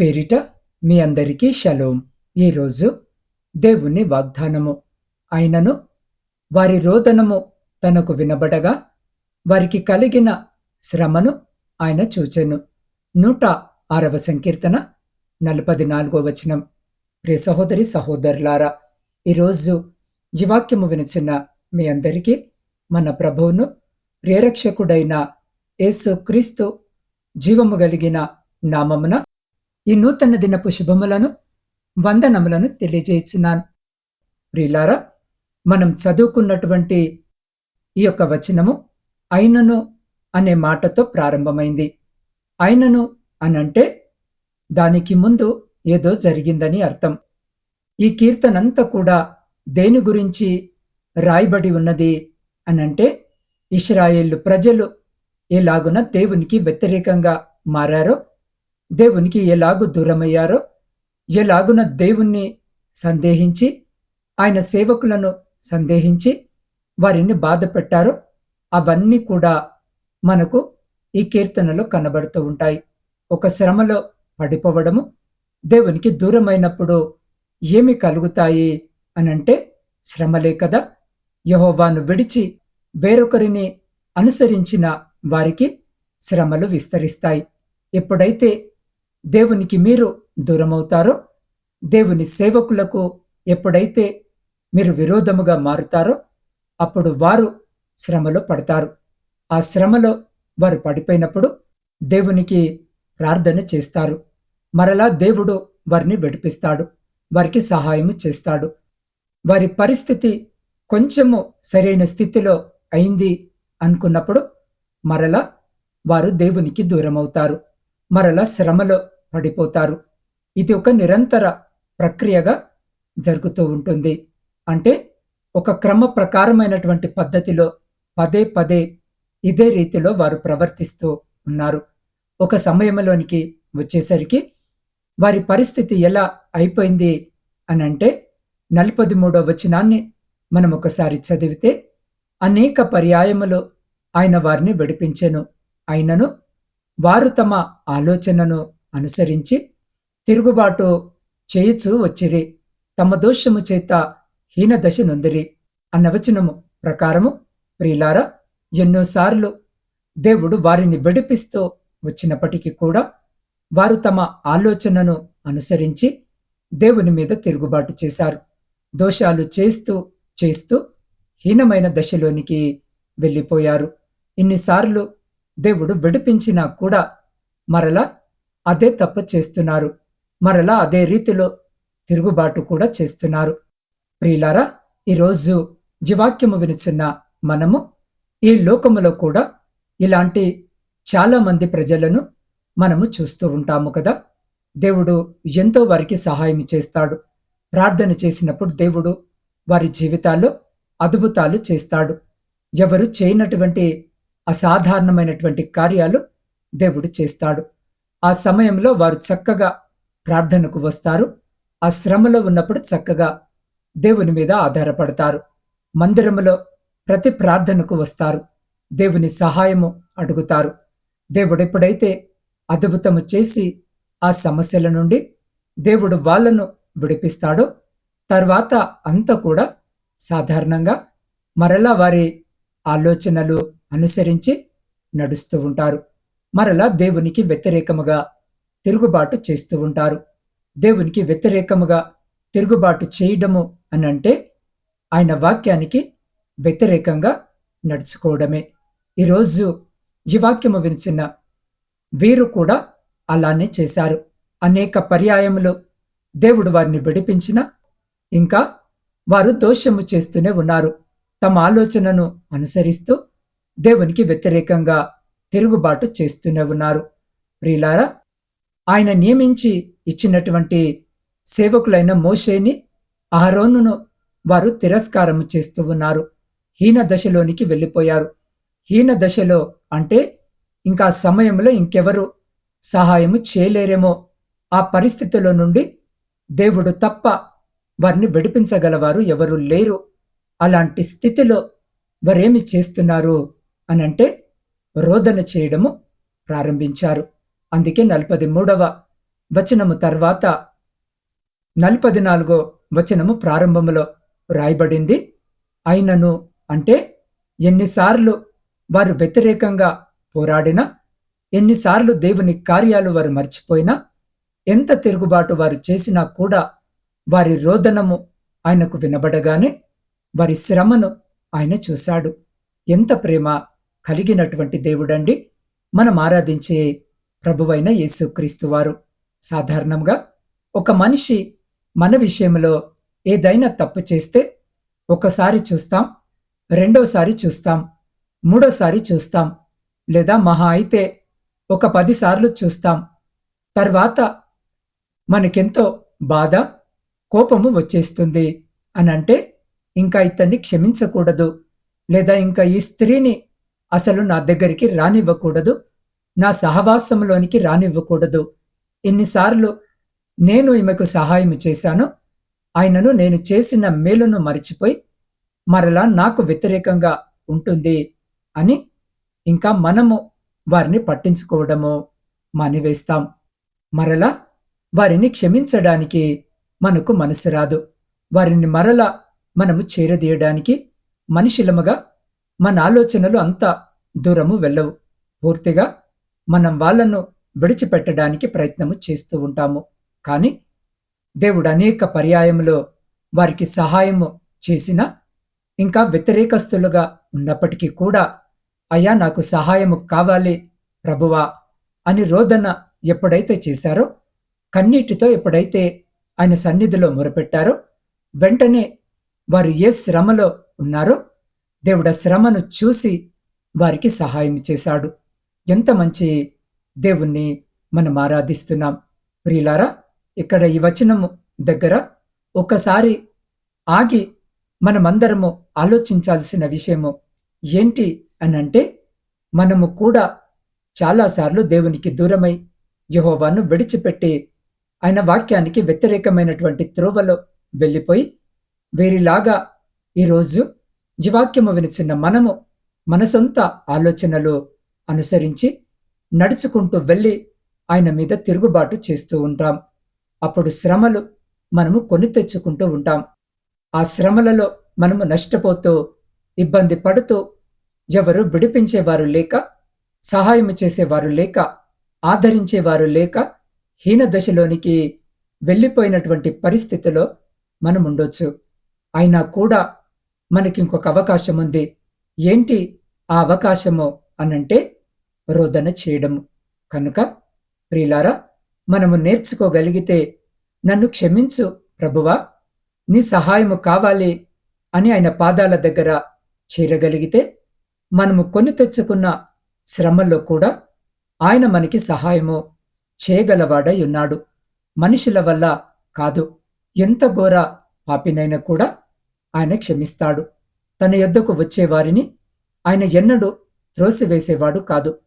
పేరిట మీ అందరికీ షలోం. ఈరోజు దేవుని వాగ్దానము. ఆయనను వారి రోదనము తనకు వినబడగా వారికి కలిగిన శ్రమను ఆయన చూచెను. నూట ఆరవ సంకీర్తన నలపది నాలుగో వచనం. ప్రియ సహోదరి సహోదరులారా ఈరోజు ఈ వాక్యము వినిచిన మీ అందరికీ మన ప్రభువును ప్రేరక్షకుడైన యేసు క్రీస్తు జీవము కలిగిన నామమున ఈ నూతన దినపు శుభములను వందనములను తెలియజేస్తున్నాను ప్రియులారా మనం చదువుకున్నటువంటి ఈ యొక్క వచనము అయినను అనే మాటతో ప్రారంభమైంది. అయినను అనంటే దానికి ముందు ఏదో జరిగిందని అర్థం. ఈ కీర్తనంతా కూడా దేని గురించి రాయబడి ఉన్నది అనంటే ఇస్రాయేళ్ళు ప్రజలు ఎలాగున దేవునికి వ్యతిరేకంగా మారారో దేవునికి ఎలాగు దూరమయ్యారో ఎలాగున దేవుణ్ణి సందేహించి ఆయన సేవకులను సందేహించి వారిని బాధ పెట్టారో అవన్నీ కూడా మనకు ఈ కీర్తనలో కనబడుతూ ఉంటాయి. ఒక శ్రమలో పడిపోవడము దేవునికి దూరమైనప్పుడు ఏమి కలుగుతాయి అనంటే శ్రమలే కదా. యహోవాను విడిచి వేరొకరిని అనుసరించిన వారికి శ్రమలు విస్తరిస్తాయి. ఎప్పుడైతే దేవునికి మీరు దూరమవుతారో దేవుని సేవకులకు ఎప్పుడైతే మీరు విరోధముగా మారుతారో అప్పుడు వారు శ్రమలో పడతారు. ఆ శ్రమలో వారు పడిపోయినప్పుడు దేవునికి ప్రార్థన చేస్తారు. మరలా దేవుడు వారిని విడిపిస్తాడు. వారికి సహాయం చేస్తాడు. వారి పరిస్థితి కొంచెము సరైన స్థితిలో అయింది అనుకున్నప్పుడు మరలా వారు దేవునికి దూరమవుతారు. మరలా శ్రమలో పడిపోతారు. ఇది ఒక నిరంతర ప్రక్రియగా జరుగుతూ ఉంటుంది. అంటే ఒక క్రమ ప్రకారమైనటువంటి పద్ధతిలో పదే పదే ఇదే రీతిలో వారు ప్రవర్తిస్తూ ఉన్నారు. ఒక సమయంలోనికి వచ్చేసరికి వారి పరిస్థితి ఎలా అయిపోయింది అని అంటే నలపది మూడో వచనాన్ని మనం ఒకసారి చదివితే అనేక పర్యాయములు ఆయన వారిని విడిపించెను. అయినను వారు తమ ఆలోచనను అనుసరించి తిరుగుబాటు చేయుచూ వచ్చిరి. తమ దోషము చేత హీనదశ నొందిరి. అన్న వచనము ప్రకారము ప్రియులారా ఎన్నోసార్లు దేవుడు వారిని విడిపిస్తూ వచ్చినప్పటికీ కూడా వారు తమ ఆలోచనను అనుసరించి దేవుని మీద తిరుగుబాటు చేశారు. దోషాలు చేస్తూ చేస్తూ హీనమైన దశలోనికి వెళ్ళిపోయారు. ఇన్నిసార్లు దేవుడు విడిపించినా కూడా మరలా అదే తప్ప చేస్తున్నారు. మరలా అదే రీతిలో తిరుగుబాటు కూడా చేస్తున్నారు. ప్రియులారా ఈరోజు జీవాక్యము వినిచున్న మనము ఈ లోకములో కూడా ఇలాంటి చాలామంది ప్రజలను మనము చూస్తూ ఉంటాము కదా. దేవుడు ఎంతో వారికి సహాయం చేస్తాడు. ప్రార్థన చేసినప్పుడు దేవుడు వారి జీవితాల్లో అద్భుతాలు చేస్తాడు. ఎవరు చేయనటువంటి అసాధారణమైనటువంటి కార్యాలు దేవుడు చేస్తాడు. ఆ సమయంలో వారు చక్కగా ప్రార్థనకు వస్తారు. ఆ శ్రమలో ఉన్నప్పుడు చక్కగా దేవుని మీద ఆధారపడతారు. మందిరములో ప్రతి ప్రార్థనకు వస్తారు. దేవుని సహాయము అడుగుతారు. దేవుడు ఎప్పుడైతే అద్భుతము చేసి ఆ సమస్యల నుండి దేవుడు వాళ్ళను విడిపిస్తాడో తర్వాత అంతా కూడా సాధారణంగా మరలా వారి ఆలోచనలు అనుసరించి నడుస్తూ ఉంటారు. మరలా దేవునికి వ్యతిరేకముగా తిరుగుబాటు చేస్తూ ఉంటారు. దేవునికి వ్యతిరేకముగా తిరుగుబాటు చేయడము అని అంటే ఆయన వాక్యానికి వ్యతిరేకంగా నడుచుకోవడమే. ఈరోజు ఈ వాక్యము వినిచిన వీరు కూడా అలానే చేశారు. అనేక పర్యాయములు దేవుడు వారిని విడిపించిన ఇంకా వారు దోషము చేస్తూనే ఉన్నారు. తమ ఆలోచనను అనుసరిస్తూ దేవునికి వ్యతిరేకంగా తిరుగుబాటు చేస్తూనే ఉన్నారు ప్రియులారా ఆయన నియమించి ఇచ్చినటువంటి సేవకులైన మోషేని అహరోనును వారు తిరస్కారం చేస్తూ ఉన్నారు. హీన దశలోనికి వెళ్ళిపోయారు. హీన దశలో అంటే ఇంకా సమయంలో ఇంకెవరు సహాయము చేయలేరేమో. ఆ పరిస్థితిలో నుండి దేవుడు తప్ప వారిని విడిపించగలవారు ఎవరు లేరు. అలాంటి స్థితిలో వారేమి చేస్తున్నారు అనంటే రోదన చేయడము ప్రారంభించారు. అందుకే నలపది మూడవ వచనము తర్వాత నలపది నాలుగో వచనము ప్రారంభములో రాయబడింది. అయినను అంటే ఎన్నిసార్లు వారు వ్యతిరేకంగా పోరాడినా ఎన్నిసార్లు దేవుని కార్యాలు వారు మర్చిపోయినా ఎంత తిరుగుబాటు వారు చేసినా కూడా వారి రోదనము ఆయనకు వినబడగానే వారి శ్రమను ఆయన చూశాడు. ఎంత ప్రేమ కలిగినటువంటి దేవుడండి. మనం ఆరాధించే ప్రభువైన యేసుక్రీస్తు వారు. సాధారణంగా ఒక మనిషి మన విషయంలో ఏదైనా తప్పు చేస్తే ఒకసారి చూస్తాం రెండోసారి చూస్తాం మూడోసారి చూస్తాం లేదా మహా అయితే ఒక పదిసార్లు చూస్తాం. తర్వాత మనకెంతో బాధ కోపము వచ్చేస్తుంది. అని అంటే ఇంకా ఇతన్ని క్షమించకూడదు లేదా ఇంకా ఈ స్త్రీని అసలు నా దగ్గరికి రానివ్వకూడదు. నా సహవాసంలోనికి రానివ్వకూడదు. ఎన్నిసార్లు నేను ఈమెకు సహాయం చేశాను ఆయనను నేను చేసిన మేలును మరిచిపోయి మరలా నాకు వ్యతిరేకంగా ఉంటుంది అని ఇంకా మనము వారిని పట్టించుకోవడము మానివేస్తాం. మరలా వారిని క్షమించడానికి మనకు మనసు రాదు. వారిని మరలా మనము చేరదీయడానికి మనుషులముగా మన ఆలోచనలు అంత దూరము వెళ్ళవు. పూర్తిగా మనం వాళ్ళను విడిచిపెట్టడానికి ప్రయత్నము చేస్తూ ఉంటాము. కానీ దేవుడు అనేక పర్యాయములో వారికి సహాయము చేసిన ఇంకా వ్యతిరేకస్తులుగా ఉన్నప్పటికీ కూడా అయ్యా నాకు సహాయము కావాలి ప్రభువా అని రోదన ఎప్పుడైతే చేశారో కన్నీటితో ఎప్పుడైతే ఆయన సన్నిధిలో మొరపెట్టారో వెంటనే వారు ఏ శ్రమలో ఉన్నారో దేవుడ శ్రమను చూసి వారికి సహాయం చేశాడు. ఎంత మంచి దేవుణ్ణి మనం ఆరాధిస్తున్నాం. ప్రియులారా ఇక్కడ ఈ వచనము దగ్గర ఒకసారి ఆగి మనమందరము ఆలోచించాల్సిన విషయము ఏంటి అనంటే మనము కూడా చాలాసార్లు దేవునికి దూరమై యహోవాను విడిచిపెట్టి ఆయన వాక్యానికి వ్యతిరేకమైనటువంటి త్రోవలో వెళ్ళిపోయి వీరిలాగా ఈరోజు జీవాక్యము వినిచిన్న మనము మన సొంత ఆలోచనలు అనుసరించి నడుచుకుంటూ వెళ్ళి ఆయన మీద తిరుగుబాటు చేస్తూ ఉంటాం. అప్పుడు శ్రమలు మనము కొని తెచ్చుకుంటూ ఉంటాం. ఆ శ్రమలలో మనము నష్టపోతూ ఇబ్బంది పడుతూ ఎవరు విడిపించేవారు లేక సహాయం చేసేవారు లేక ఆదరించేవారు లేక హీన దశలోనికి వెళ్ళిపోయినటువంటి పరిస్థితిలో మనం ఉండొచ్చు అయినా కూడా మనకి ఇంకొక అవకాశం ఉంది ఏంటి ఆ అవకాశము అనంటే రోదన చేయడము. కనుక ప్రియులారా మనము నేర్చుకోగలిగితే నన్ను క్షమించు ప్రభువా నీ సహాయము కావాలి అని ఆయన పాదాల దగ్గర చేరగలిగితే మనము కొని తెచ్చుకున్న శ్రమల్లో కూడా ఆయన మనకి సహాయము చేయగలవాడై ఉన్నాడు. మనుషుల వల్ల కాదు. ఎంత ఘోర పాపినైనా కూడా ఆయన క్షమిస్తాడు. తన యొద్దకు వచ్చేవారిని ఆయన ఎన్నడూ త్రోసివేసేవాడు కాదు.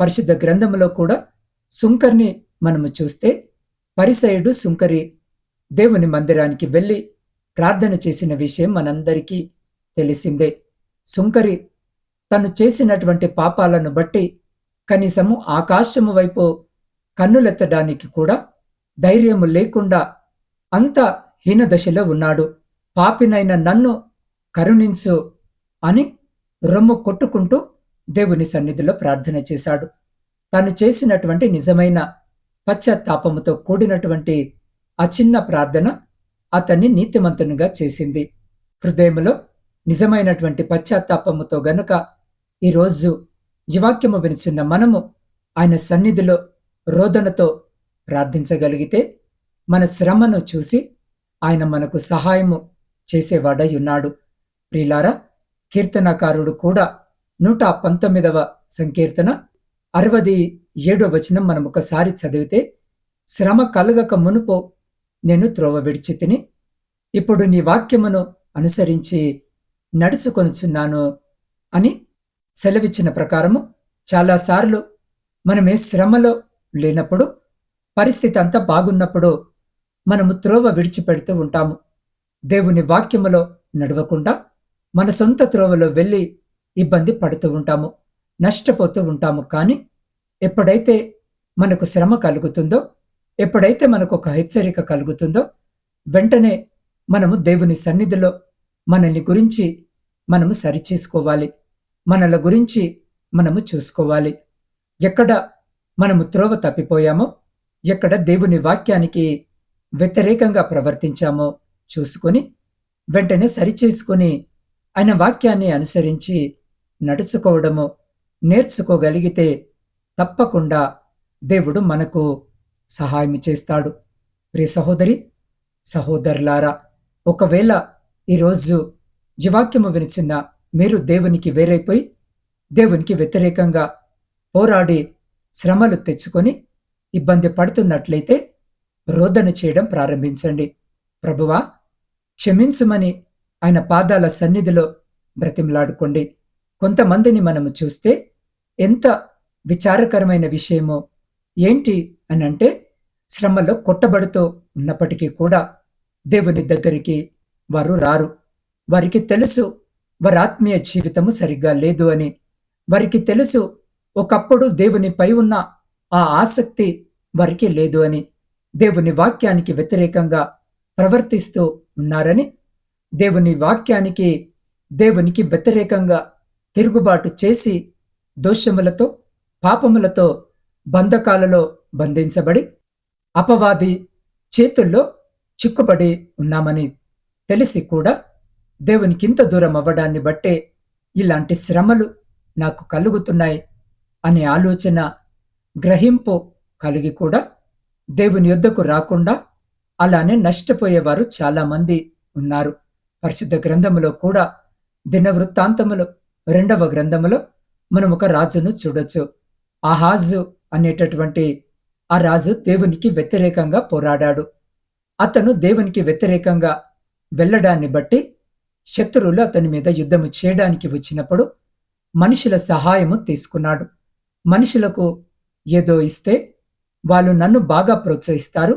పరిశుద్ధ గ్రంథములో కూడా సుంకర్ని మనము చూస్తే పరిసయుడు సుంకరి దేవుని మందిరానికి వెళ్ళి ప్రార్థన చేసిన విషయం మనందరికీ తెలిసిందే. సుంకరి తను చేసినటువంటి పాపాలను బట్టి కనీసము ఆకాశము వైపు కన్నులెత్తడానికి కూడా ధైర్యము లేకుండా అంత హీనదశలో ఉన్నాడు. పాపినైన నన్ను కరుణించు అని రొమ్ము కొట్టుకుంటూ దేవుని సన్నిధిలో ప్రార్థన చేశాడు. తాను చేసినటువంటి నిజమైన పశ్చాత్తాపముతో కూడినటువంటి ఆ చిన్న ప్రార్థన అతన్ని నీతిమంతునిగా చేసింది. హృదయములో నిజమైనటువంటి పశ్చాత్తాపముతో గనుక ఈరోజు జీవాక్యము వినిచిన్న మనము ఆయన సన్నిధిలో రోదనతో ప్రార్థించగలిగితే మన శ్రమను చూసి ఆయన మనకు సహాయము చేసేవాడై ఉన్నాడు. ప్రిలారా కీర్తనకారుడు కూడా నూట పంతొమ్మిదవ సంకీర్తన అరవది ఏడో వచనం మనం ఒకసారి చదివితే శ్రమ కలగక మునుపు నేను త్రోవ విడిచి తిని ఇప్పుడు నీ వాక్యమును అనుసరించి నడుచుకొనుచున్నాను అని సెలవిచ్చిన ప్రకారము చాలాసార్లు మనమే శ్రమలో లేనప్పుడు పరిస్థితి అంతా బాగున్నప్పుడు మనము త్రోవ విడిచిపెడుతూ ఉంటాము. దేవుని వాక్యములో నడవకుండా మన సొంత త్రోవలో వెళ్ళి ఇబ్బంది పడుతూ ఉంటాము నష్టపోతూ ఉంటాము. కానీ ఎప్పుడైతే మనకు శ్రమ కలుగుతుందో ఎప్పుడైతే మనకు ఒక హెచ్చరిక కలుగుతుందో వెంటనే మనము దేవుని సన్నిధిలో మనల్ని గురించి మనము సరిచేసుకోవాలి. మనల గురించి మనము చూసుకోవాలి. ఎక్కడ మనము త్రోవ తప్పిపోయామో ఎక్కడ దేవుని వాక్యానికి వ్యతిరేకంగా ప్రవర్తించామో చూసుకొని వెంటనే సరిచేసుకొని ఆయన వాక్యాన్ని అనుసరించి నడుచుకోవడము నేర్చుకోగలిగితే తప్పకుండా దేవుడు మనకు సహాయం చేస్తాడు. ప్రియ సహోదరి సహోదరులారా ఒకవేళ ఈరోజు జీవాక్యము వినిచిన మీరు దేవునికి వేరైపోయి దేవునికి వ్యతిరేకంగా పోరాడి శ్రమలు తెచ్చుకొని ఇబ్బంది పడుతున్నట్లయితే రోదన చేయడం ప్రారంభించండి. ప్రభువా క్షమించుమని ఆయన పాదాల సన్నిధిలో బ్రతిమలాడుకోండి. కొంతమందిని మనము చూస్తే ఎంత విచారకరమైన విషయమో ఏంటి అని అంటే శ్రమలో కొట్టబడుతూ ఉన్నప్పటికీ కూడా దేవుని దగ్గరికి వారు రారు. వారికి తెలుసు వారి ఆత్మీయ జీవితము సరిగ్గా లేదు అని. వారికి తెలుసు ఒకప్పుడు దేవునిపై ఉన్న ఆ ఆసక్తి వారికి లేదు అని. దేవుని వాక్యానికి వ్యతిరేకంగా ప్రవర్తిస్తూ ఉన్నారని దేవుని వాక్యానికి దేవునికి వ్యతిరేకంగా తిరుగుబాటు చేసి దోషములతో పాపములతో బంధకాలలో బంధించబడి అపవాది చేతుల్లో చిక్కుబడి ఉన్నామని తెలిసి కూడా దేవునికింత దూరం అవ్వడాన్ని బట్టే ఇలాంటి శ్రమలు నాకు కలుగుతున్నాయి అనే ఆలోచన గ్రహింపు కలిగి కూడా దేవుని యొద్దకు రాకుండా అలానే నష్టపోయేవారు చాలామంది ఉన్నారు. పరిశుద్ధ గ్రంథములో కూడా దినవృత్తాంతములో రెండవ గ్రంథములో మనం ఒక రాజును చూడొచ్చు. ఆహాజు అనేటటువంటి ఆ రాజు దేవునికి వ్యతిరేకంగా పోరాడాడు. అతను దేవునికి వ్యతిరేకంగా వెళ్ళడాన్ని బట్టి శత్రువులు అతని మీద యుద్ధము చేయడానికి వచ్చినప్పుడు మనుషుల సహాయము తీసుకున్నాడు. మనుషులకు ఏదో ఇస్తే వాళ్ళు నన్ను బాగా ప్రోత్సహిస్తారు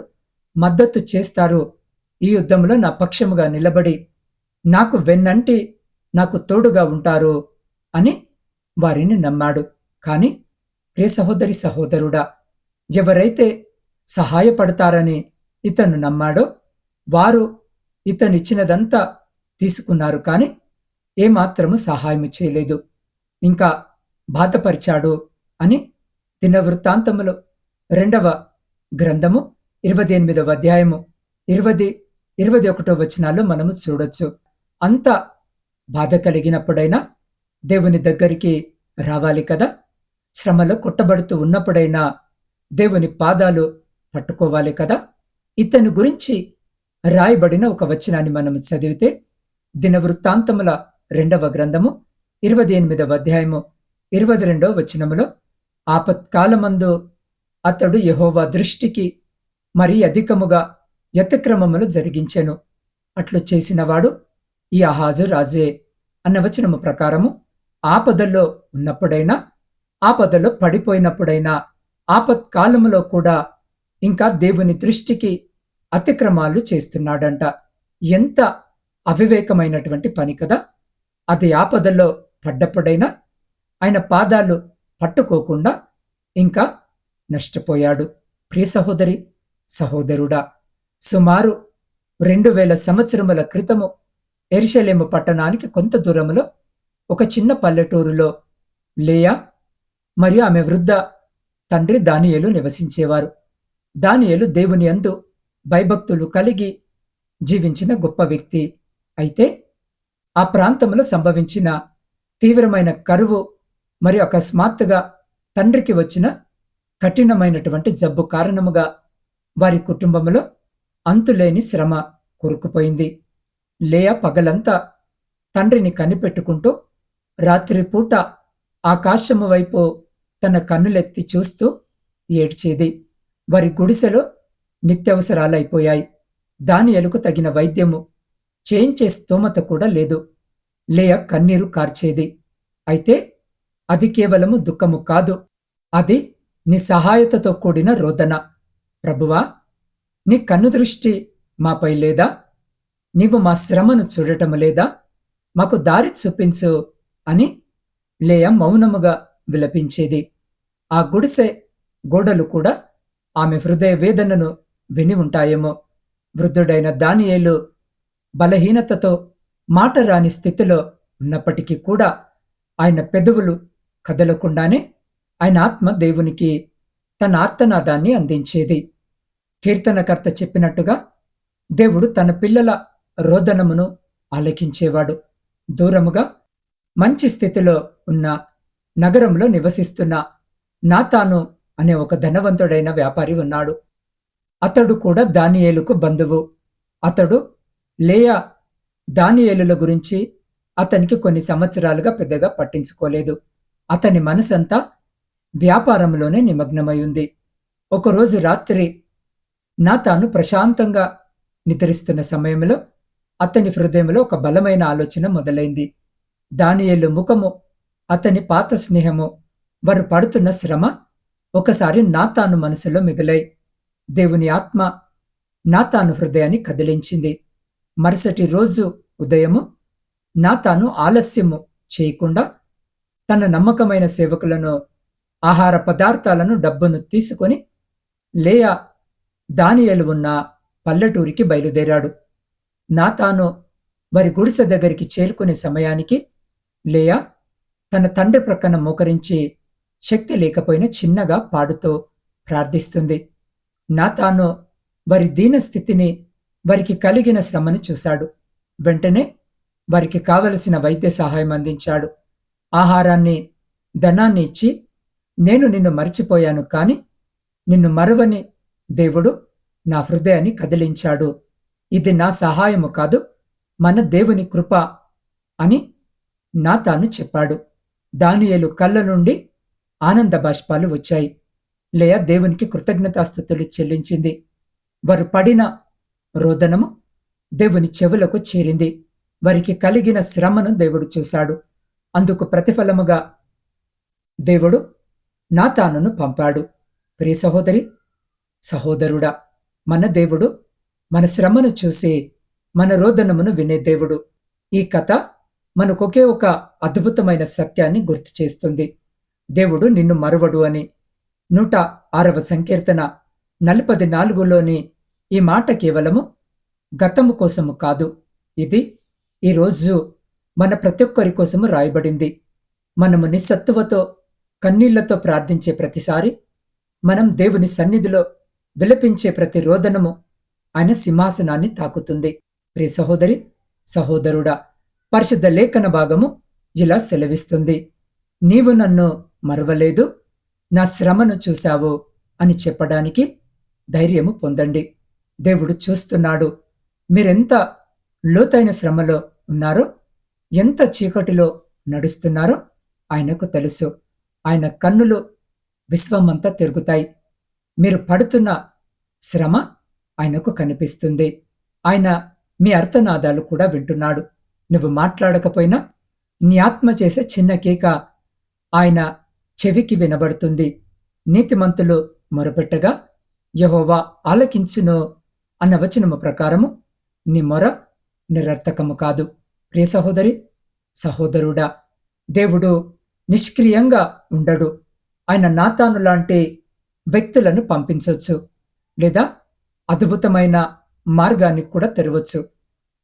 మద్దతు చేస్తారు. ఈ యుద్ధంలో నా పక్షముగా నిలబడి నాకు వెన్నంటి నాకు తోడుగా ఉంటారు అని వారిని నమ్మాడు. కాని ప్రే సహోదరి సహోదరుడా ఎవరైతే సహాయపడతారని ఇతను నమ్మాడో వారు ఇతనిచ్చినదంతా తీసుకున్నారు. కాని ఏమాత్రము సహాయం చేయలేదు. ఇంకా బాధపరిచాడు అని దినవృత్తాంతములో రెండవ గ్రంథము ఇరవై ఎనిమిదవ అధ్యాయము. ఇరవై ఇరవై ఒకటో వచనాల్లో మనము చూడొచ్చు. అంత బాధ కలిగినప్పుడైనా దేవుని దగ్గరికి రావాలి కదా? శ్రమలో కొట్టబడుతూ ఉన్నప్పుడైనా దేవుని పాదాలు పట్టుకోవాలి కదా? ఇతని గురించి రాయబడిన ఒక వచనాన్ని మనము చదివితే దినవృత్తాంతముల రెండవ గ్రంథము ఇరవై ఎనిమిదవ అధ్యాయము ఇరవై రెండవ వచనములో ఆపత్కాలమందు అతడు యహోవా దృష్టికి మరి అధికముగా యతక్రమములు జరిగించెను. అట్లు చేసినవాడు ఈ అహాజు రాజే అన్న వచనము ప్రకారము ఆపదల్లో ఉన్నప్పుడైనా ఆపదలో పడిపోయినప్పుడైనా ఆపత్కాలములో కూడా ఇంకా దేవుని దృష్టికి అతిక్రమాలు చేస్తున్నాడంట. ఎంత అవివేకమైనటువంటి పని కదా! అది ఆపదల్లో పడ్డప్పుడైనా ఆయన పాదాలు పట్టుకోకుండా ఇంకా నష్టపోయాడు. ప్రియ సహోదరి సహోదరుడా సుమారు రెండు వేల సంవత్సరముల క్రితము ఎరిశలేము పట్టణానికి కొంత దూరములో ఒక చిన్న పల్లెటూరులో లేయా మరియు ఆమె వృద్ధ తండ్రి దానియేలు నివసించేవారు. దానియేలు దేవుని అందు భయభక్తులు కలిగి జీవించిన గొప్ప వ్యక్తి. అయితే ఆ ప్రాంతంలో సంభవించిన తీవ్రమైన కరువు మరియు అకస్మాత్తుగా తండ్రికి వచ్చిన కఠినమైనటువంటి జబ్బు కారణముగా వారి కుటుంబంలో అంతులేని శ్రమ కురుకుపోయింది. లేయా పగలంతా తండ్రిని కనిపెట్టుకుంటూ రాత్రిపూట ఆకాశము వైపు తన కన్నులెత్తి చూస్తూ ఏడ్చేది. వారి గుడిసెలో నిత్యవసరాలైపోయాయి. దాని ఎలుకు తగిన వైద్యము చేయించే స్తోమత కూడా లేదు. లేయ కన్నీరు కార్చేది. అయితే అది కేవలము దుఃఖము కాదు. అది నీ సహాయతతో కూడిన రోదన. ప్రభువా నీ కన్ను దృష్టి మాపై లేదా? నీవు మా శ్రమను చూడటము లేదా? మాకు దారి చూపించు అని లేయ మౌనముగా విలపించేది. ఆ గుడిసె గోడలు కూడా ఆమె హృదయ వేదనను విని ఉంటాయేమో. వృద్ధుడైన దానియేలు బలహీనతతో మాట రాని స్థితిలో ఉన్నప్పటికీ కూడా ఆయన పెదవులు కదలకుండానే ఆయన ఆత్మ దేవునికి తన ఆర్తనాదాన్ని అందించేది. కీర్తనకర్త చెప్పినట్టుగా దేవుడు తన పిల్లల రోదనమును ఆలకించేవాడు. దూరముగా మంచి స్థితిలో ఉన్న నగరంలో నివసిస్తున్న నాతాను అనే ఒక ధనవంతుడైన వ్యాపారి ఉన్నాడు. అతడు కూడా దానియేలుకు బంధువు. అతడు లేయా దానియేలుల గురించి అతనికి కొన్ని సంవత్సరాలుగా పెద్దగా పట్టించుకోలేదు. అతని మనసంతా వ్యాపారంలోనే నిమగ్నమై ఉంది. ఒకరోజు రాత్రి నా తాను ప్రశాంతంగా నిద్రిస్తున్న సమయంలో అతని హృదయంలో ఒక బలమైన ఆలోచన మొదలైంది. దానియేలు ముఖము అతని పాత స్నేహము వారు పడుతున్న శ్రమ ఒకసారి నా తాను మనసులో మిగిలై దేవుని ఆత్మ నా తాను హృదయాన్ని కదిలించింది. మరుసటి రోజు ఉదయము నా తాను ఆలస్యము చేయకుండా తన నమ్మకమైన సేవకులను ఆహార పదార్థాలను డబ్బును తీసుకొని లేయా దానియలు ఉన్న పల్లెటూరికి బయలుదేరాడు. నా తాను వారి గుడిసె దగ్గరికి చేరుకునే సమయానికి లేయా తన తండ్రి ప్రక్కన మోకరించి శక్తి లేకపోయినా చిన్నగా పాడుతో ప్రార్థిస్తుంది. నా తాను వారి దీనస్థితిని వారికి కలిగిన శ్రమను చూశాడు. వెంటనే వారికి కావలసిన వైద్య సహాయం అందించాడు. ఆహారాన్ని ధనాన్ని ఇచ్చి నేను నిన్ను మర్చిపోయాను కాని నిన్ను మరవని దేవుడు నా హృదయాన్ని కదిలించాడు. ఇది నా సహాయము కాదు మన దేవుని కృప అని నా తాను చెప్పాడు. దానియేలు కళ్ళ నుండి ఆనంద బాష్పాలు వచ్చాయి. లేయా దేవునికి కృతజ్ఞతాస్థుతులు చెల్లించింది. వారు పడిన రోదనము దేవుని చెవులకు చేరింది. వారికి కలిగిన శ్రమను దేవుడు చూశాడు. అందుకు ప్రతిఫలముగా దేవుడు నా తానను పంపాడు. ప్రియ సహోదరి సహోదరుడా మన దేవుడు మన శ్రమను చూసి మన రోదనమును వినే దేవుడు. ఈ కథ మనకొకే ఒక అద్భుతమైన సత్యాన్ని గుర్తు చేస్తుంది. దేవుడు నిన్ను మరువడు అని నూట ఆరవ సంకీర్తన నలపది నాలుగులోని ఈ మాట కేవలము గతము కోసము కాదు. ఇది ఈరోజు మన ప్రతి ఒక్కరి కోసము రాయబడింది. మనము నిస్సత్తువతో కన్నీళ్ళతో ప్రార్థించే ప్రతిసారి మనం దేవుని సన్నిధిలో విలపించే ప్రతి రోదనము ఆయన సింహాసనాన్ని తాకుతుంది. ప్రి సహోదరి సహోదరుడా పరిశుద్ధ లేఖన భాగము ఇలా సెలవిస్తుంది. నీవు నన్ను మరవలేదు నా శ్రమను చూశావు అని చెప్పడానికి ధైర్యము పొందండి. దేవుడు చూస్తున్నాడు మీరెంత లోతైన శ్రమలో ఉన్నారో ఎంత చీకటిలో నడుస్తున్నారో ఆయనకు తెలుసు. ఆయన కన్నులు విశ్వమంతా తిరుగుతాయి. మీరు పడుతున్న శ్రమ ఆయనకు కనిపిస్తుంది. ఆయన మీ అర్థనాదాలు కూడా వింటున్నాడు. నువ్వు మాట్లాడకపోయినా నీ ఆత్మ చేసే చిన్న కేక ఆయన చెవికి వినబడుతుంది. నీతిమంతులు మొరపెట్టగా యహోవా ఆలకించును అన్న వచనము ప్రకారము నీ మొర నిరర్థకము కాదు. ప్రియ సహోదరి సహోదరుడా దేవుడు నిష్క్రియంగా ఉండడు. ఆయన నాతాను లాంటి వ్యక్తులను పంపించవచ్చు లేదా అద్భుతమైన మార్గాన్ని కూడా తెరవచ్చు.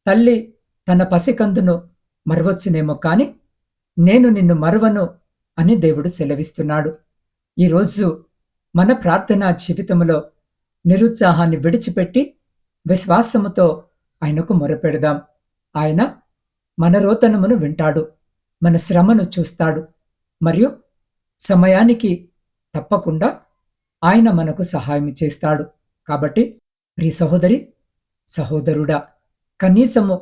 తల్లి తన పసికందును మరవచ్చునేమో కాని నేను నిన్ను మరవను అని దేవుడు సెలవిస్తున్నాడు. ఈరోజు మన ప్రార్థనా జీవితంలో నిరుత్సాహాన్ని విడిచిపెట్టి విశ్వాసముతో ఆయనకు మొరపెడదాం. ఆయన మన రోతనమును వింటాడు మన శ్రమను చూస్తాడు మరియు సమయానికి తప్పకుండా ఆయన మనకు సహాయం చేస్తాడు. కాబట్టి ప్రి సహోదరి సహోదరుడా కనీసము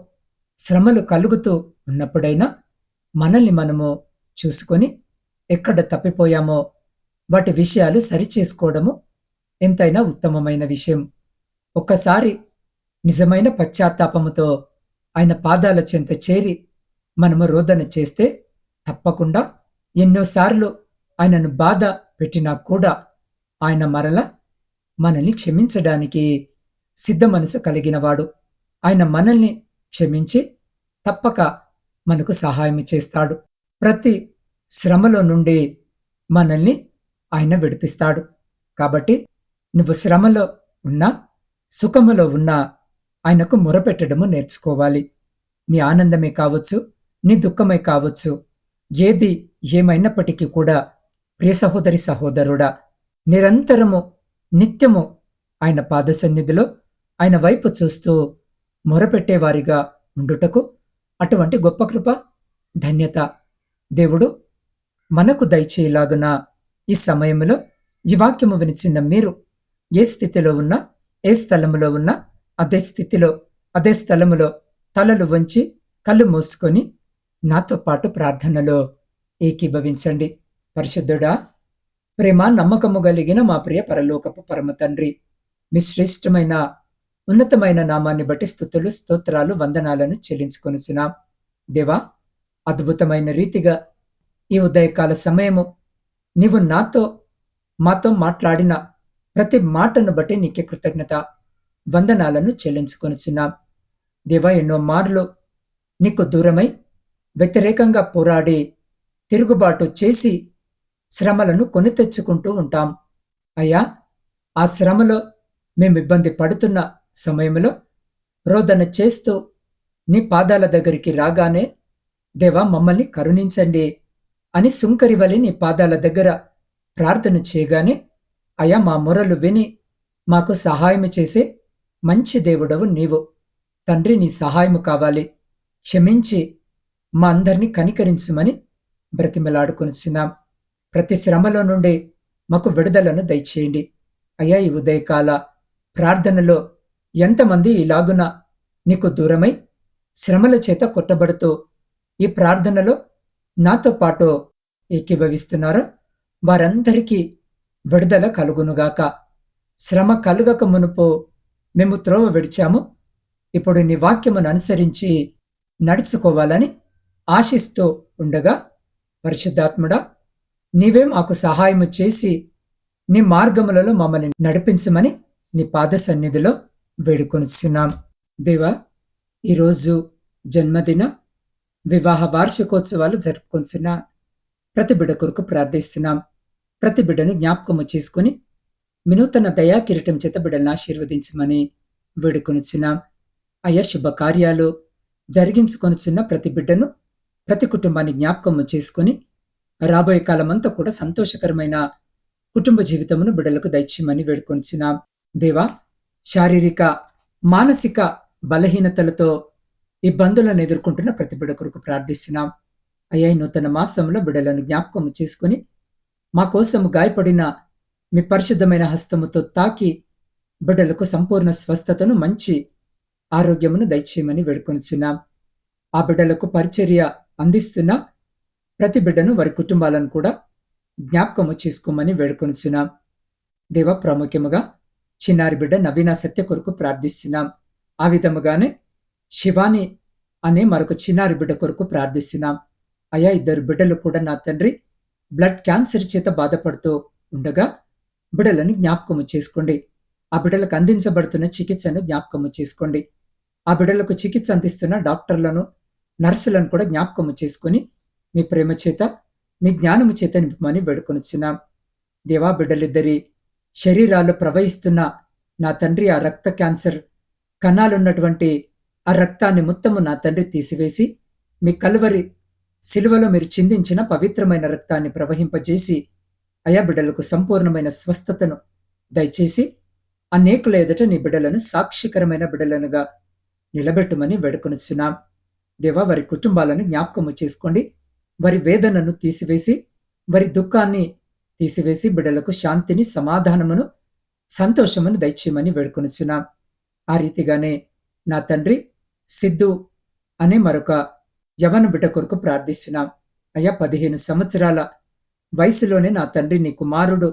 శ్రమలు కలుగుతూ ఉన్నప్పుడైనా మనల్ని మనము చూసుకొని ఎక్కడ తప్పిపోయామో వాటి విషయాలు సరిచేసుకోవడము ఎంతైనా ఉత్తమమైన విషయం. ఒక్కసారి నిజమైన పశ్చాత్తాపముతో ఆయన పాదాల చెంత చేరి మనము రోదన చేస్తే తప్పకుండా ఎన్నోసార్లు ఆయనను బాధ పెట్టినా కూడా ఆయన మరల మనల్ని క్షమించడానికి సిద్ధ మనసు కలిగినవాడు. ఆయన మనల్ని క్షమించి తప్పక మనకు సహాయం చేస్తాడు. ప్రతి శ్రమలో నుండి మనల్ని ఆయన విడిపిస్తాడు. కాబట్టి నువ్వు శ్రమలో ఉన్నా సుఖములో ఉన్నా ఆయనకు మొరపెట్టడము నేర్చుకోవాలి. నీ ఆనందమే కావచ్చు నీ దుఃఖమే కావచ్చు ఏది ఏమైనప్పటికీ కూడా ప్రియ సహోదరి సహోదరుడా నిరంతరము నిత్యము ఆయన పాద సన్నిధిలో ఆయన వైపు చూస్తూ మొరపెట్టేవారిగా ఉండుటకు అటువంటి గొప్ప కృప ధన్యత దేవుడు మనకు దయచేయలాగున ఈ సమయంలో ఈ వాక్యము వినిచిన మీరు ఏ స్థితిలో ఉన్నా ఏ స్థలములో ఉన్నా అదే స్థితిలో అదే స్థలములో తలలు వంచి కళ్ళు మూసుకొని నాతో పాటు ప్రార్థనలో ఏకీభవించండి. పరిశుద్ధుడా ప్రేమ నమ్మకము కలిగిన మా ప్రియ పరలోకపు పరమ తండ్రి. మీ శ్రేష్టమైన ఉన్నతమైన నామాన్ని బట్టి స్థుతులు స్తోత్రాలు వందనాలను చెల్లించుకొనిచున్నాం. దేవా అద్భుతమైన రీతిగా ఈ ఉదయకాల సమయము నీవు నాతో మాతో మాట్లాడిన ప్రతి మాటను బట్టి నీకే కృతజ్ఞత వందనాలను చెల్లించుకొనిచున్నాం. దేవా ఎన్నో మార్లు నీకు దూరమై వ్యతిరేకంగా పోరాడి తిరుగుబాటు చేసి శ్రమలను కొని తెచ్చుకుంటూ ఉంటాం. అయ్యా ఆ శ్రమలో మేము ఇబ్బంది పడుతున్న సమయంలో రోదన చేస్తూ నీ పాదాల దగ్గరికి రాగానే దేవా మమ్మల్ని కరుణించండి అని సుంకరి వలి నీ పాదాల దగ్గర ప్రార్థన చేయగానే అయా మా మొరలు విని మాకు సహాయం చేసే మంచి దేవుడవు నీవు. తండ్రి నీ సహాయము కావాలి. క్షమించి మా అందరినీ కనికరించుమని బ్రతిమలాడుకొనిచున్నాం. ప్రతి శ్రమలో నుండి మాకు విడుదలను దయచేయండి. అయ్యా ఈ ఉదయకాల ప్రార్థనలో ఎంతమంది ఇలాగున నీకు దూరమై శ్రమల చేత కొట్టబడుతూ ఈ ప్రార్థనలో నాతో పాటు ఏకీభవిస్తున్నారో వారందరికీ విడుదల కలుగునుగాక. శ్రమ కలుగక మునుపు మేము త్రోవ విడిచాము. ఇప్పుడు నీ వాక్యమును అనుసరించి నడుచుకోవాలని ఆశిస్తూ ఉండగా పరిశుద్ధాత్ముడా నీవే మాకు సహాయము చేసి నీ మార్గములలో మమ్మల్ని నడిపించమని నీ పాద సన్నిధిలో వేడుకొనిచున్నాం. దేవా ఈరోజు జన్మదిన వివాహ వార్షికోత్సవాలు జరుపుకొంచున్న ప్రతి బిడ్డ కొరకు ప్రార్థిస్తున్నాం. ప్రతి బిడ్డను జ్ఞాపకము చేసుకుని వినూతన దయా కిరీటం చేత బిడ్డలను ఆశీర్వదించమని వేడుకొనిచున్నాం. అయ్యా శుభకార్యాలు జరిగించుకొనుచున్న ప్రతి బిడ్డను ప్రతి కుటుంబాన్ని జ్ఞాపకము చేసుకుని రాబోయే కాలమంతా కూడా సంతోషకరమైన కుటుంబ జీవితమును బిడ్డలకు దయచేయమని వేడుకొనిచున్నాం. దేవా శారీరక మానసిక బలహీనతలతో ఇబ్బందులను ఎదుర్కొంటున్న ప్రతి బిడ కొరకు ప్రార్థిస్తున్నాం. అయ్యా నూతన మాసంలో బిడ్డలను జ్ఞాపకము చేసుకుని మా కోసం గాయపడిన మీ పరిశుద్ధమైన హస్తముతో తాకి బిడ్డలకు సంపూర్ణ స్వస్థతను మంచి ఆరోగ్యమును దయచేయమని వేడుకొనిచున్నాం. ఆ బిడ్డలకు పరిచర్య అందిస్తున్న ప్రతి బిడ్డను వారి కుటుంబాలను కూడా జ్ఞాపకము చేసుకోమని వేడుకొనిచున్నాం. దేవ ప్రాముఖ్యముగా చిన్నారి బిడ్డ నవీన సత్య కొరకు ప్రార్థిస్తున్నాం. ఆ విధముగానే శివాని అనే మరొక చిన్నారి బిడ్డ కొరకు ప్రార్థిస్తున్నాం. అయా ఇద్దరు బిడ్డలు కూడా నా తండ్రి బ్లడ్ క్యాన్సర్ చేత బాధపడుతూ ఉండగా బిడ్డలను జ్ఞాపకము చేసుకోండి. ఆ బిడ్డలకు అందించబడుతున్న చికిత్సను జ్ఞాపకము చేసుకోండి. ఆ బిడ్డలకు చికిత్స అందిస్తున్న డాక్టర్లను నర్సులను కూడా జ్ఞాపకము చేసుకుని మీ ప్రేమ చేత మీ జ్ఞానము చేత నింపమని వేడుకొనుచున్నాం. దేవా బిడ్డలిద్దరి శరీరాల్లో ప్రవహిస్తున్న నా తండ్రి ఆ రక్త క్యాన్సర్ కణాలున్నటువంటి ఆ రక్తాన్ని మొత్తము నా తండ్రి తీసివేసి మీ కలువరి శిలువలో మీరు చిందించిన పవిత్రమైన రక్తాన్ని ప్రవహింపజేసి అయా బిడ్డలకు సంపూర్ణమైన స్వస్థతను దయచేసి అనేకుల ఎదుట నీ బిడ్డలను సాక్షికరమైన బిడ్డలనుగా నిలబెట్టుమని వేడుకొనిచున్నాం. దేవా వారి కుటుంబాలను జ్ఞాపకము చేసుకోండి. వారి వేదనను తీసివేసి వారి దుఃఖాన్ని తీసివేసి బిడ్డలకు శాంతిని సమాధానమును సంతోషమును దయచేయమని వేడుకొనిచున్నాం. ఆ రీతిగానే నా తండ్రి సిద్ధు అనే మరొక యవన బిడ్డ కొరకు ప్రార్థిస్తున్నాం. అయ్యా పదిహేను సంవత్సరాల వయసులోనే నా తండ్రి నీ కుమారుడు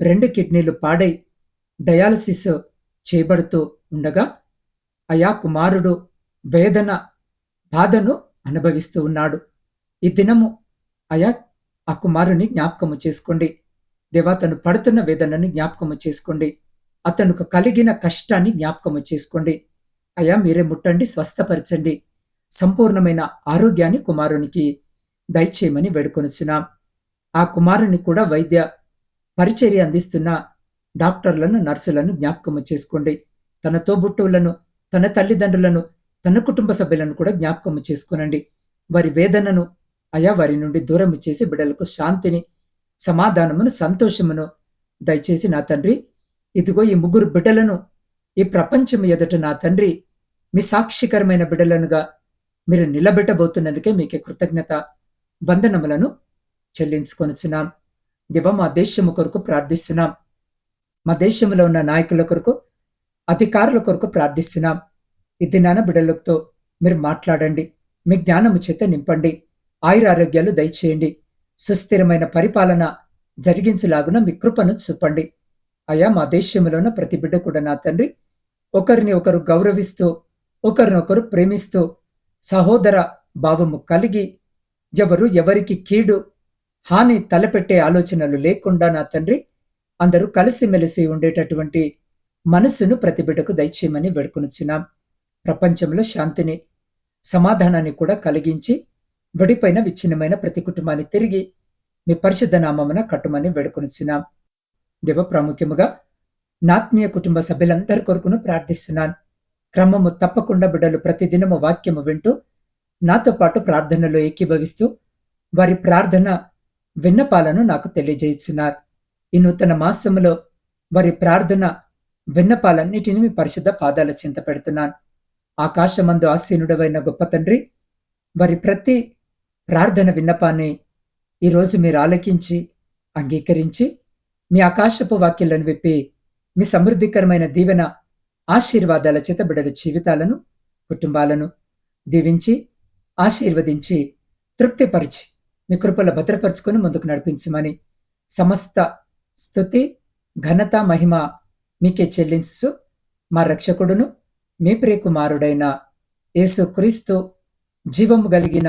రెండు కిడ్నీలు పాడై డయాలసిస్ చేయబడుతూ ఉండగా అయా కుమారుడు వేదన బాధను అనుభవిస్తూ ఉన్నాడు. ఈ దినము అయా ఆ కుమారుని జ్ఞాపకము చేసుకోండి. దేవా తను పడుతున్న వేదనను జ్ఞాపకము చేసుకోండి. అతనుకు కలిగిన కష్టాన్ని జ్ఞాపకము చేసుకోండి. అయా మీరే ముట్టండి స్వస్థపరచండి. సంపూర్ణమైన ఆరోగ్యాన్ని కుమారునికి దయచేయమని వేడుకొనుచున్నాం. ఆ కుమారుని కూడా వైద్య పరిచర్య అందిస్తున్న డాక్టర్లను నర్సులను జ్ఞాపకము చేసుకోండి. తన తోబుట్టువులను తన తల్లిదండ్రులను తన కుటుంబ సభ్యులను కూడా జ్ఞాపకము చేసుకునండి. వారి వేదనను అయా వారి నుండి దూరం చేసి బిడలకు శాంతిని సమాధానమును సంతోషమును దయచేసి నా తండ్రి ఇదిగో ఈ ముగ్గురు బిడ్డలను ఈ ప్రపంచం ఎదుట నా తండ్రి మీ సాక్షికరమైన బిడ్డలనుగా మీరు నిలబెట్టబోతున్నందుకే మీకే కృతజ్ఞత వందనములను చెల్లించుకొనుచున్నాం. దివ మా దేశము కొరకు ప్రార్థిస్తున్నాం. మా దేశంలో ఉన్న నాయకుల కొరకు అధికారుల కొరకు ప్రార్థిస్తున్నాం. ఈ దినాన బిడ్డలతో మీరు మాట్లాడండి. మీ జ్ఞానము చేత నింపండి. ఆయురారోగ్యాలు దయచేయండి. సుస్థిరమైన పరిపాలన జరిగించలాగున మీ కృపను చూపండి. అయా మా దేశంలోన ప్రతి బిడ్డ కూడా నా తండ్రి. ఒకరిని ఒకరు గౌరవిస్తూ ఒకరినొకరు ప్రేమిస్తూ సహోదర భావము కలిగి ఎవరు ఎవరికి కీడు హాని తలపెట్టే ఆలోచనలు లేకుండా నా తండ్రి అందరూ కలిసిమెలిసి ఉండేటటువంటి మనస్సును ప్రతి బిడ్డకు దయచేయమని వేడుకొనుచున్నాం. ప్రపంచంలో శాంతిని సమాధానాన్ని కూడా కలిగించి విడిపైన విచ్ఛిన్నమైన ప్రతి కుటుంబాన్ని తిరిగి మీ పరిశుద్ధ నామమున కట్టుమని వేడుకొనుచున్నాం. దేవ ప్రాముఖ్యముగా నాత్మీయ కుటుంబ సభ్యులందరి కొరకును ప్రార్థిస్తున్నాను. క్రమము తప్పకుండా బిడ్డలు ప్రతిదినము వాక్యము వింటూ నాతో పాటు ప్రార్థనలో ఏకీభవిస్తూ వారి ప్రార్థన విన్నపాలను నాకు తెలియజేస్తున్నారు ఈ నూతన మాసములో వారి ప్రార్థన విన్నపాలన్నిటిని మీ పరిశుద్ధ పాదాల చింత పెడుతున్నాను. ఆకాశమందు ఆసీనుడవైన గొప్ప తండ్రి వారి ప్రతి ప్రార్థన విన్నపాన్ని ఈరోజు మీరు ఆలకించి అంగీకరించి మీ ఆకాశపు వాక్యాలను విప్పి మీ సమృద్ధికరమైన దీవెన ఆశీర్వాదాల చేత బిడల జీవితాలను కుటుంబాలను దీవించి ఆశీర్వదించి తృప్తిపరిచి మీ కృపల భద్రపరుచుకొని ముందుకు నడిపించమని సమస్త స్థుతి ఘనత మహిమ మీకే చెల్లించు మా రక్షకుడును మీ ప్రియకుమారుడైన యేసు క్రీస్తు జీవము కలిగిన